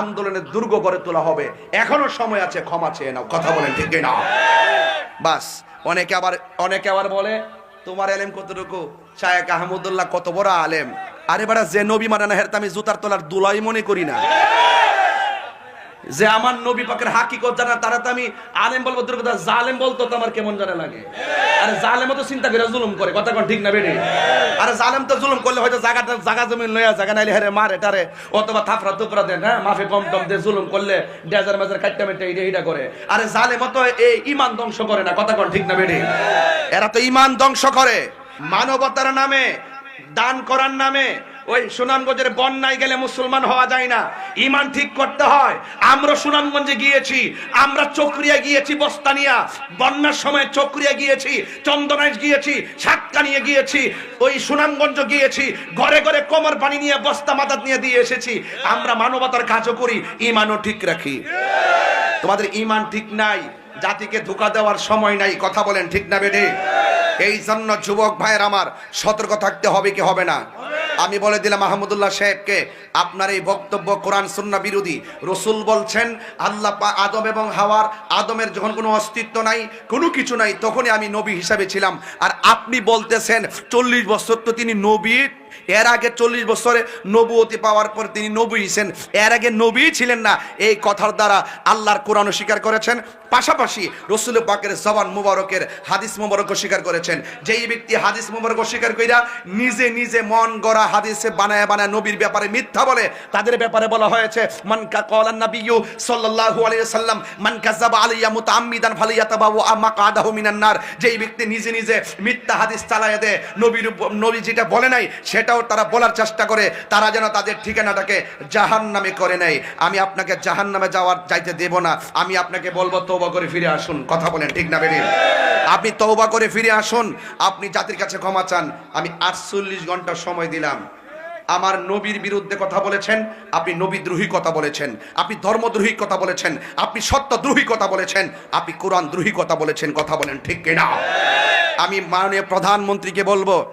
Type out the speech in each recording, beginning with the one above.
আন্দোলনের দুর্গ করে তোলা হবে। এখনও সময় আছে, ক্ষমা চেয়ে নাও। কথা বলেন, ঠিক না বাস, অনেকে আবার অনেকে আবার বলে, তোমার এলেম কতটুকু? শায়েক আহমদুল্লাহ কত বড় আলেম? আরে বাড়া যে নবী মানে না হেরতে আমি জুতার তোলার দুলাই মনে করি না। যে আমার নবী পাকের হাকিকত জানা, তারা তো আমি আলেম বলব তোর কথা জালেম বলতো তো আমার কেমন জানা লাগে? আরে জালেমও তো চিন্তা করে, জুলুম করে, কথা কোন ঠিক না বেড়ে? আরে জালেম তো জুলুম করলে হয়তো জায়গাটা জায়গা জমিন লয়া জায়গা নাইলে হেরে মারে টারে, অথবা থাফরা তুফরা দেন হ্যাঁ? মাফে কম টম দিয়ে জুলুম করলে ডেজার মেজার কাটটা মেটে এইটা এইটা করে। আরে জালেম তো এই ইমান ধ্বংস করে না, কথা কোন ঠিক না বেড়ে? এরা তো ইমান ধ্বংস করে, মানবতার নামে, দান করার নামে ওই সুনামগঞ্জের বন্যায় গেলে মুসলমান হওয়া যায় না। ইমান ঠিক করতে হয়। আমরা সুনামগঞ্জে গিয়েছি। আমরা চক্রিয়া গিয়েছি বস্তানিয়া বন্যার সময় চক্রিয়া গিয়েছি, চন্দনাইশ গিয়েছি সাতকানিয়ে গিয়েছি, ওই সুনামগঞ্জ গিয়েছি। ঘরে ঘরে কোমর পানি নিয়ে, বস্তা মাথাত নিয়ে দিয়ে এসেছি। আমরা মানবতার কাজও করি ইমানও ঠিক রাখি। তোমাদের ইমান ঠিক নাই, জাতিকে ধোকা দেওয়ার সময় নাই, কথা বলেন ঠিক না বেডে এই জন্য যুবক ভাইয়ের আমার সতর্ক থাকতে হবে কি হবে না? আমি বলে দিলাম মাহমুদুল্লাহ সাহেবকে, আপনার এই বক্তব্য কোরআন সুন্না বিরোধী। রসুল বলছেন, আল্লাহ আদম এবং হাওয়ার, আদমের যখন কোনো অস্তিত্ব নাই, কোনো কিছু নাই, তখনই আমি নবী হিসাবে ছিলাম। আর আপনি বলতেছেন, চল্লিশ বছর তো তিনি নবী। এর আগে চল্লিশ বছরে নবুয়তি পাওয়ার পর তিনি নবী হিসেন এর আগে নবী ছিলেন না। এই কথার দ্বারা আল্লাহর কোরআন স্বীকার করেছেন। পাশাপাশি রসুল পাকের জবান মুবারকের হাদিস মুবারক স্বীকার করেছেন। যেই ব্যক্তি হাদিস মুবারক স্বীকার কইরা নিজে নিজে মন গড়া হাদিসে বানায় বানায় নবীর ব্যাপারে মিথ্যা বলে, তাদের ব্যাপারে বলা হয়েছে মানকা কলান নাবিয়্যু সাল্লাল্লাহু আলাইহি সাল্লাম মান কাযাবা আলাইয়া মুতাআম্মিদান ফালিয়াতাবাউ আমা কাদাহু মিনান নার। যেই ব্যক্তি নিজে নিজে মিথ্যা হাদিস চালায় দেয়, নবীর নবী যেটা বলে নাই, সেটাও তারা বলার চেষ্টা করে, তারা যেন তাদের ঠিকানাটাকে জাহান নামে করে নেয়। আমি আপনাকে জাহান নামে যাওয়ার যাইতে দেব না। আমি আপনাকে বলব তৌবা করে ফিরে আসুন। কথা বলেন, ঠিক না বেরিয়ে আপনি তৌবা করে ফিরে আসুন। আপনি জাতির কাছে ক্ষমা চান। আমি আটচল্লিশ ঘণ্টা সময় দিলাম। আমার নবীর বিরুদ্ধে কথা বলেছেন, আপনি নবীদ্রোহী কথা বলেছেন, আপনি ধর্মদ্রোহী কথা বলেছেন, আপনি সত্যদ্রোহী কথা বলেছেন, আপনি কোরআন দ্রোহী কথা বলেছেন, কথা বলেন ঠিক কিনা? আমি মাননীয় প্রধানমন্ত্রীকে বলব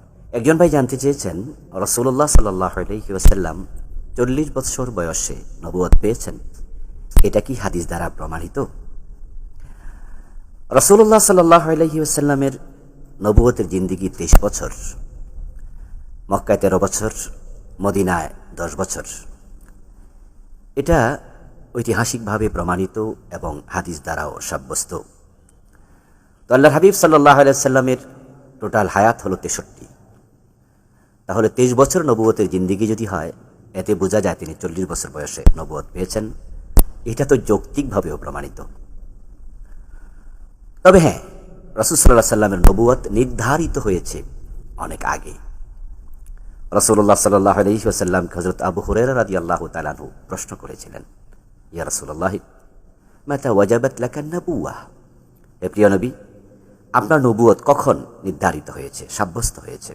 একজন ভাই জানতে চেয়েছেন রসুল্লাহ সাল্লাহ আলহিউসাল্লাম চল্লিশ বৎসর বয়সে নবুয়ত পেয়েছেন। এটা কি হাদিস দ্বারা প্রমাণিত? রসুল্লাহ সাল্লাহ আলহিউসাল্লামের নবুয়তের জিন্দিগি তেইশ বছর, মক্কায় তেরো বছর, মদিনায় দশ বছর। এটা ঐতিহাসিকভাবে প্রমাণিত এবং হাদিস দ্বারাও সাব্যস্ত। তো আল্লাহ হাবিব সাল্লাহ সাল্লামের টোটাল হায়াত হলো তেষট্টি। তাহলে তেইশ বছর নবুয়তের জিন্দিগি যদি হয়, এতে বোঝা যায় তিনি চল্লিশ বছর বয়সে নবুয়ত পেয়েছেন। এটা তো যৌক্তিকভাবেও প্রমাণিত। তবে হ্যাঁ রসুল সাল্লাহ সাল্লামের নবুয়ত নির্ধারিত হয়েছে অনেক আগে। রসুল্লাহ সাল্লাহ আলহিহাসাল্লামকে হজরত আবু হুরেরা রাদি আল্লাহ তালানহু প্রশ্ন করেছিলেন, ইয়া রসুল্লাহ মাতা ওয়াজাবাত নাবুয়া হে প্রিয় নবী, আপনার নবুয়ত কখন নির্ধারিত হয়েছে, সাব্যস্ত হয়েছে?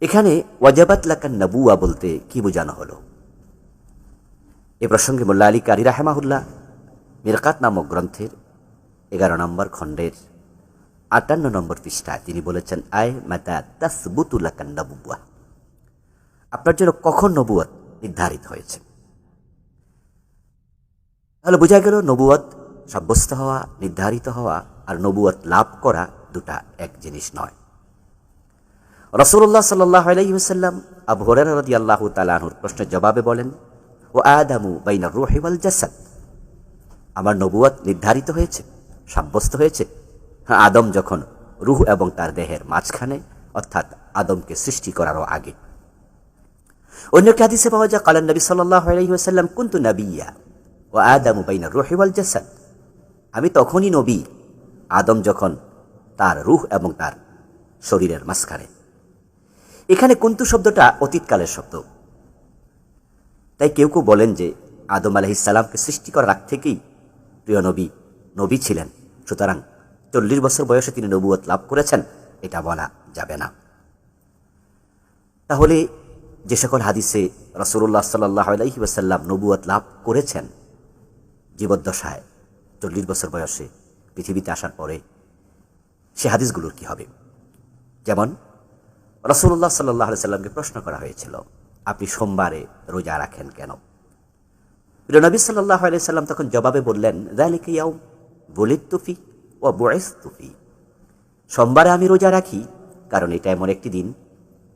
এখানে ওয়াজাবাত লাকান নবুয়া বলতে কি বোঝানো হলো? এ প্রসঙ্গে মোল্লা আলী কারি রাহেমাহুল্লাহ মিরকাত নামক গ্রন্থের এগারো নম্বর খণ্ডের আটান্ন নম্বর পৃষ্ঠায় তিনি বলেছেন, আয় মাতা তাসবুতুল্লাকান নবুয়া। আপনার জন্য কখন নবুয়ত নির্ধারিত হয়েছে? তাহলে বোঝা গেল নবুয়ত সাব্যস্ত হওয়া, নির্ধারিত হওয়া আর নবুয়ত লাভ করা দুটা এক জিনিস নয়। রসুল্লাহ সাল্লাহ আলাইসাল্লাম আবু হরের রদি আল্লাহ তালাহুর প্রশ্নের জবাবে বলেন ও আদামু বাইনা রোহেওয়াল জাসাদ। আমার নবুয়ত নির্ধারিত হয়েছে, সাব্যস্ত হয়েছে। হ্যাঁ আদম যখন রুহ এবং তার দেহের মাঝখানে, অর্থাৎ আদমকে সৃষ্টি করারও আগে। অন্য কাদিসে পাওয়া যায়, কালান নবী সাল্লাহ আলাইসাল্লাম কুন্তু নবিয়া? ও আদামু বাইনা রোহেওয়াল জাসাদ। আমি তখনই নবী। আদম যখন তার রুহ এবং তার শরীরের মাঝখানে এখানে কুন্তু শব্দটা অতীতকালের শব্দ। তাই কেউ কেউ বলেন যে আদম আলহিসাল্লামকে সৃষ্টি করার আগ থেকেই প্রিয় নবী নবী ছিলেন। সুতরাং চল্লিশ বছর বয়সে তিনি নবুয়ত লাভ করেছেন, এটা বলা যাবে না। তাহলে যে সকল হাদিসে রসুল্লাহ সাল্লাহ আলাইহি নবুয়ত লাভ করেছেন, জীবদ্দশায় চল্লিশ বছর বয়সে পৃথিবীতে আসার পরে সে হাদিসগুলোর কি হবে? যেমন রসুল্লাহ সাল্লাহ সাল্লামকে প্রশ্ন করা হয়েছিল, আপনি সোমবারে রোজা রাখেন কেন? নবী সাল্লাহ আলি সাল্লাম তখন জবাবে বললেন দালিকে ইয়াও বলিত তুফি ও বয়েস তুফি সোমবারে আমি রোজা রাখি, কারণ এটা এমন একটি দিন,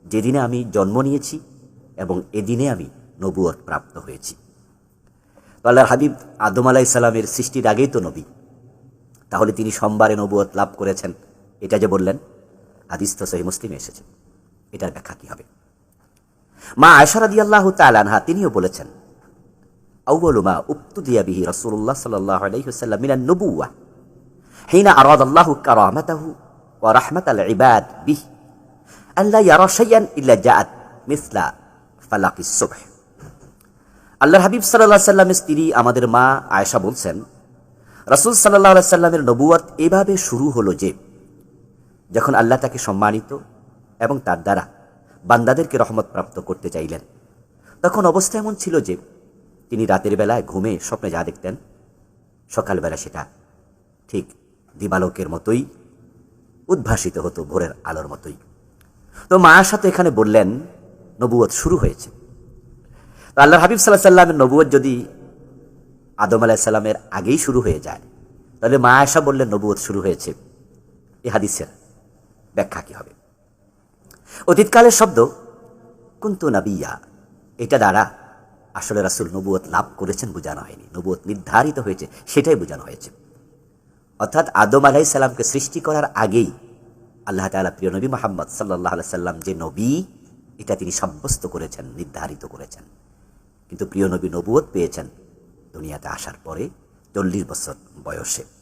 যেদিনে আমি জন্ম নিয়েছি এবং এদিনে আমি নবুয়ত প্রাপ্ত হয়েছি। আল্লাহর হাবিব আদম আলাহ ইসলামের সৃষ্টির আগেই তো নবী। তাহলে তিনি সোমবারে নবুয়ত লাভ করেছেন, এটা যে বললেন, হাদিস তো সহি মুসলিমে এসেছে। এটার ব্যাখ্যা কি হবে। মা আয়সারাদি আল্লাহ তালানহা তিনিও বলেছেন আউ্বলুমা উপ্তুদিয়া রসুল্লাহ নবুয়া হিনা আল্লাহ কারহমাতাহু ও রাহমাত আল ইবাদ বিহ আল্লাহ ইল্লা মিসলা ফালাকি সুবহ। আল্লাহ হাবিব সাল্লাহ সাল্লামের স্ত্রী আমাদের মা আয়েশা বলছেন, রসুল সাল্লাহ সাল্লামের নবুয়াত এভাবে শুরু হলো যে, যখন আল্লাহ তাকে সম্মানিত এবং তার দ্বারা বান্দাদেরকে রহমত প্রাপ্ত করতে চাইলেন। তখন অবস্থা এমন ছিল যে তিনি রাতের বেলায় ঘুমে স্বপ্নে যা দেখতেন, সকালবেলা সেটা ঠিক দিবালোকের মতোই উদ্ভাসিত হতো ভোরের আলোর মতোই। তো মায়ের সাথে এখানে বললেন নবুয়ত শুরু হয়েছে। তো আল্লাহ হাবিব সাল্লাহ সাল্লামের নবুয়ত যদি আদম আলাহ সাল্লামের আগেই শুরু হয়ে যায়, তাহলে মা আয়সা বললেন নবুয়ত শুরু হয়েছে। এ হাদিসের ব্যাখ্যা কি হবে? অতীতকালের শব্দ। কুন্তু নাবিয়া। এটা দ্বারা আসলে রাসুল নবুয়ত লাভ করেছেন বোঝানো হয়নি। নবুয়ত নির্ধারিত হয়েছে, সেটাই বোঝানো হয়েছে। অর্থাৎ আদম আলাহি সাল্লামকে সৃষ্টি করার আগেই আল্লাহ তালা প্রিয় নবী মোহাম্মদ সাল্লাহ সাল্লাম যে নবী, এটা তিনি সাব্যস্ত করেছেন, নির্ধারিত করেছেন। কিন্তু প্রিয় নবী নবুয়ত পেয়েছেন দুনিয়াতে আসার পরে চল্লিশ বছর বয়সে।